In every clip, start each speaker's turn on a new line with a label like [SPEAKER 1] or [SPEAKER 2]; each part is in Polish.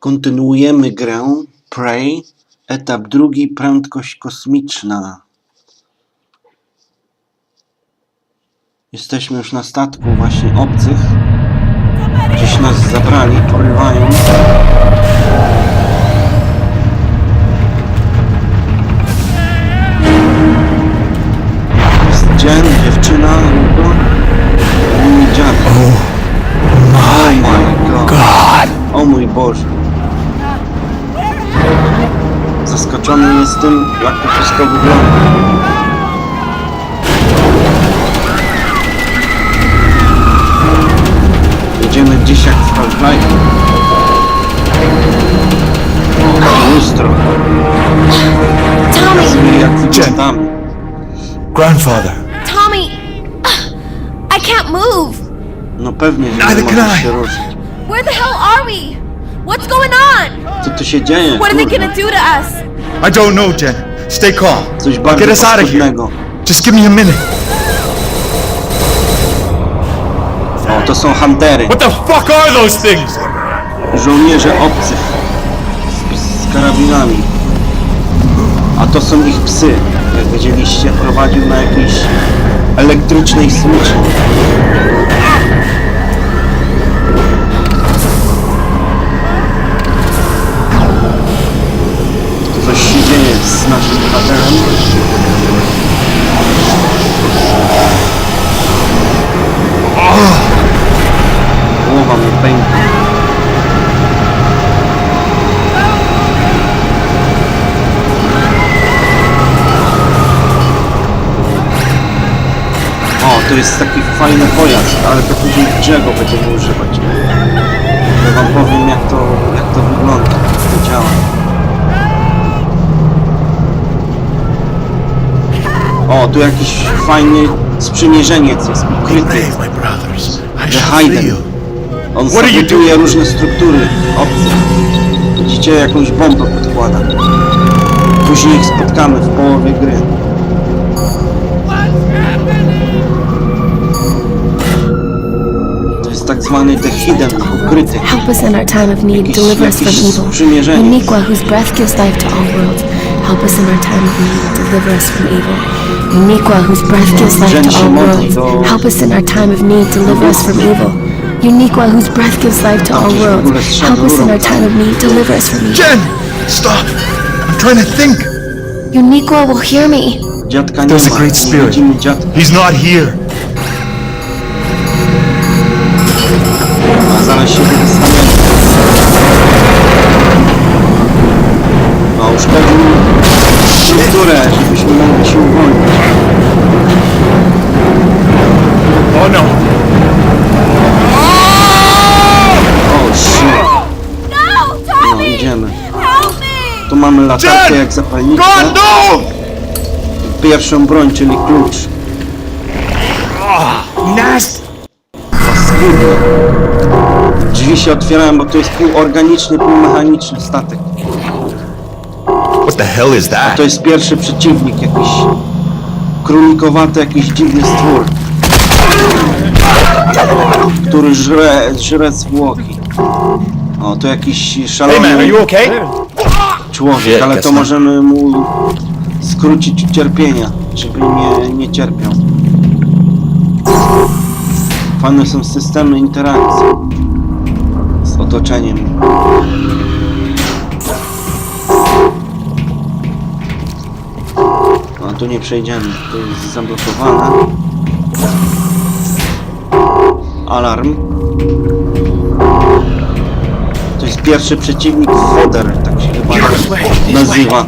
[SPEAKER 1] Kontynuujemy grę Prey, etap drugi, prędkość kosmiczna. Jesteśmy już na statku właśnie obcych. Jestem, jak to wszystko wygląda. Jedziemy gdzieś jak w Half-Life. Lustro.
[SPEAKER 2] Tommy!
[SPEAKER 1] Jak wyglądamy.
[SPEAKER 3] Grandfather,
[SPEAKER 2] Tommy! I can't move!
[SPEAKER 1] No pewnie, że nie
[SPEAKER 3] Neither can
[SPEAKER 1] możesz
[SPEAKER 3] I.
[SPEAKER 1] się ruszyć.
[SPEAKER 2] Where the hell are we? What's going on?
[SPEAKER 1] Co tu się dzieje?
[SPEAKER 2] What are they gonna do to us?
[SPEAKER 3] I don't know, Jen. Stay calm.
[SPEAKER 1] Coś bardzo
[SPEAKER 3] get us out of here.
[SPEAKER 1] paskudnego.
[SPEAKER 3] Just give me a minute.
[SPEAKER 1] O, to są huntery.
[SPEAKER 3] What the fuck are those things?
[SPEAKER 1] Żołnierze obcych. Z, z karabinami. A to są ich psy. Jak widzieliście, prowadził na jakiejś elektrycznej smyczy. Jest taki fajny pojazd, ale to później w drzewo będziemy używać. To wam powiem jak to, jak to wygląda, jak to działa. O, tu jakiś fajny sprzymierzeniec jest, ukryty. The Hayden. On sabotuje różne struktury obce. Widzicie, jakąś bombę podkłada. Później ich spotkamy w połowie gry. Zwany The ukryty.
[SPEAKER 4] Help us in our time of need, deliver us from
[SPEAKER 1] jakiś
[SPEAKER 4] evil.
[SPEAKER 1] sprzymierzeniec.
[SPEAKER 4] Uniqua, whose breath gives life to all worlds, help us in our time of need, deliver us from evil. Uniqua, whose breath gives life to all worlds, help us in our time of need, deliver us from evil. Uniqua, whose breath gives life to all
[SPEAKER 1] Gdzieś w ogóle
[SPEAKER 4] worlds, help us in our time of need, deliver us from evil.
[SPEAKER 3] Jen! Stop! I'm trying to think.
[SPEAKER 4] Uniqua will hear me.
[SPEAKER 1] Dziadka nie
[SPEAKER 3] There's a
[SPEAKER 1] ma,
[SPEAKER 3] great
[SPEAKER 1] nie
[SPEAKER 3] spirit.
[SPEAKER 1] widzimy dziadka.
[SPEAKER 3] He's not here.
[SPEAKER 1] A zaraz się wystaniemy. No, uszkodził strukturę, żebyśmy mogli się uwolnić.
[SPEAKER 3] Oh no.
[SPEAKER 1] O, shit.
[SPEAKER 2] No!
[SPEAKER 1] No,
[SPEAKER 2] Tommy!
[SPEAKER 1] idziemy.
[SPEAKER 2] Help me!
[SPEAKER 1] Tu mamy latarkę jak zapalniczkę. Pierwszą broń, czyli klucz.
[SPEAKER 3] Nasty.
[SPEAKER 1] Paskudne. Drzwi się otwierają, bo to jest półorganiczny, półmechaniczny statek.
[SPEAKER 3] What the hell is
[SPEAKER 1] To
[SPEAKER 3] that?
[SPEAKER 1] jest pierwszy przeciwnik, jakiś królikowaty, jakiś dziwny stwór. Który żre, żre zwłoki. O, to jakiś
[SPEAKER 3] Hey man,
[SPEAKER 1] szalony
[SPEAKER 3] are you okay?
[SPEAKER 1] człowiek, ale to możemy mu skrócić cierpienia, żeby nie, nie cierpiał. Fajne są systemy interakcji otoczeniem. No tu nie przejdziemy, to jest zablokowane. Alarm. To jest pierwszy przeciwnik Foder, tak się chyba nazywa.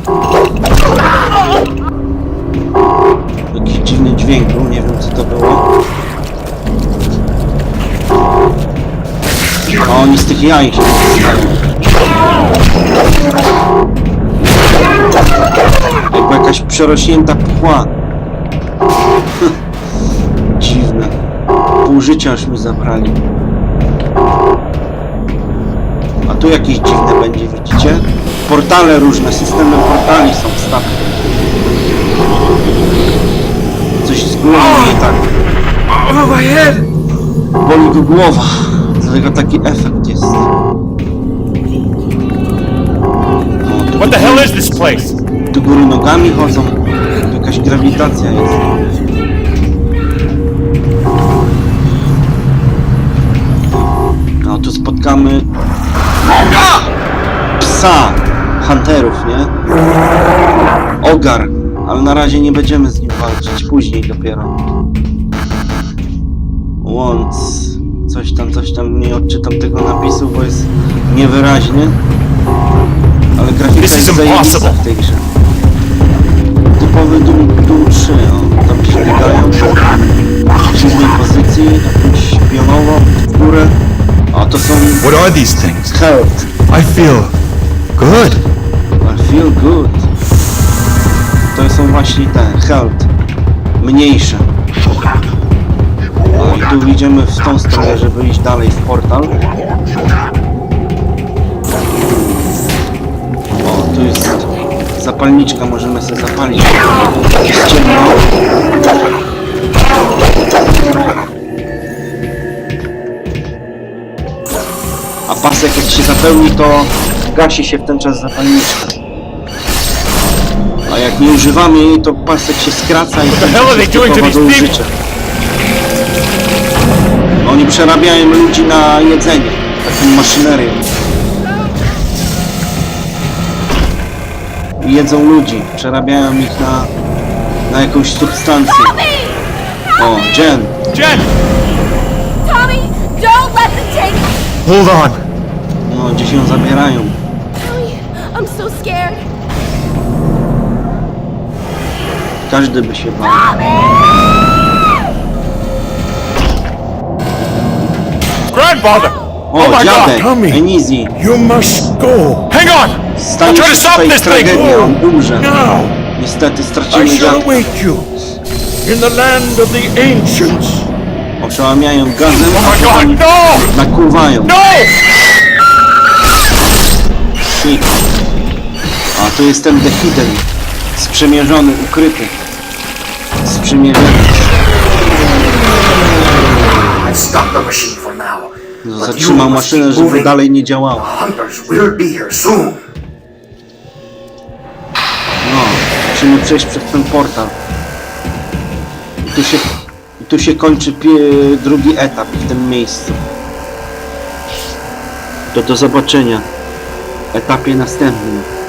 [SPEAKER 1] Jakiś dziwny dźwięk był, nie wiem co to było. A oni z tych jaj się. Jakby jakaś przerośnięta pchła. Dziwne. Pół życia już mi zabrali. A tu jakieś dziwne będzie, widzicie? Portale różne, systemy portali są w. Coś z głową nie tak. Boli go głowa. Dlatego taki efekt jest.
[SPEAKER 3] What the hell is this place?
[SPEAKER 1] do góry nogami chodzą. Jakaś grawitacja jest. No tu spotkamy psa hunterów, nie? Ogar, ale na razie nie będziemy z nim walczyć, później dopiero. Łąc, coś tam, coś tam, nie odczytam tego napisu, bo jest niewyraźny. Ale grafika
[SPEAKER 3] This is
[SPEAKER 1] jest zajebista w tej grze. Typowy Doom, Doom 3, o, tam się biegają w dziwnej pozycji, jakąś pionowo w górę. A to są
[SPEAKER 3] What are these things?
[SPEAKER 1] health.
[SPEAKER 3] I feel good.
[SPEAKER 1] I feel good. To są właśnie te health. Mniejsze. I tu idziemy w tą stronę, żeby iść dalej w portal. O, tu jest zapalniczka, możemy sobie zapalić. Jest ciemno. A pasek jak się zapełni, to gasi się w ten czas zapalniczka. A jak nie używamy jej, to pasek się skraca i
[SPEAKER 3] to people?
[SPEAKER 1] użycia. Oni przerabiają ludzi na jedzenie, taką maszynerią. I Jedzą ludzi, przerabiają ich na, na jakąś substancję. O, Jen,
[SPEAKER 3] Jen,
[SPEAKER 2] Tommy, don't let them take me!
[SPEAKER 3] hold on.
[SPEAKER 1] no gdzieś ją zabierają.
[SPEAKER 2] Tommy, I'm so scared.
[SPEAKER 1] Każdy by się bał.
[SPEAKER 3] Grandfather.
[SPEAKER 1] O,
[SPEAKER 3] oh my
[SPEAKER 1] dziadek,
[SPEAKER 3] God.
[SPEAKER 5] Tommy.
[SPEAKER 1] Enizi,
[SPEAKER 5] You must go
[SPEAKER 3] Hang on.
[SPEAKER 1] stanie
[SPEAKER 3] try to
[SPEAKER 1] się
[SPEAKER 3] stop this thing.
[SPEAKER 1] tragedia, on umrze.
[SPEAKER 5] now.
[SPEAKER 1] Niestety
[SPEAKER 5] I
[SPEAKER 1] stracimy
[SPEAKER 5] shall
[SPEAKER 1] dziadka.
[SPEAKER 5] await you in the land of the ancients.
[SPEAKER 1] Oszałamiają gazem,
[SPEAKER 3] Oh my
[SPEAKER 1] a
[SPEAKER 3] God. No.
[SPEAKER 1] nakłuwają.
[SPEAKER 3] No.
[SPEAKER 1] Shit. A tu jest ten The Hidden. Sprzymierzony, ukryty. Sprzymierzony.
[SPEAKER 6] I've stopped the machine for
[SPEAKER 1] Zatrzymał
[SPEAKER 6] must
[SPEAKER 1] maszynę, żeby dalej nie działała. No, musimy przejść przez ten portal. I tu się, i tu się kończy drugi etap w tym miejscu. To do zobaczenia w etapie następnym.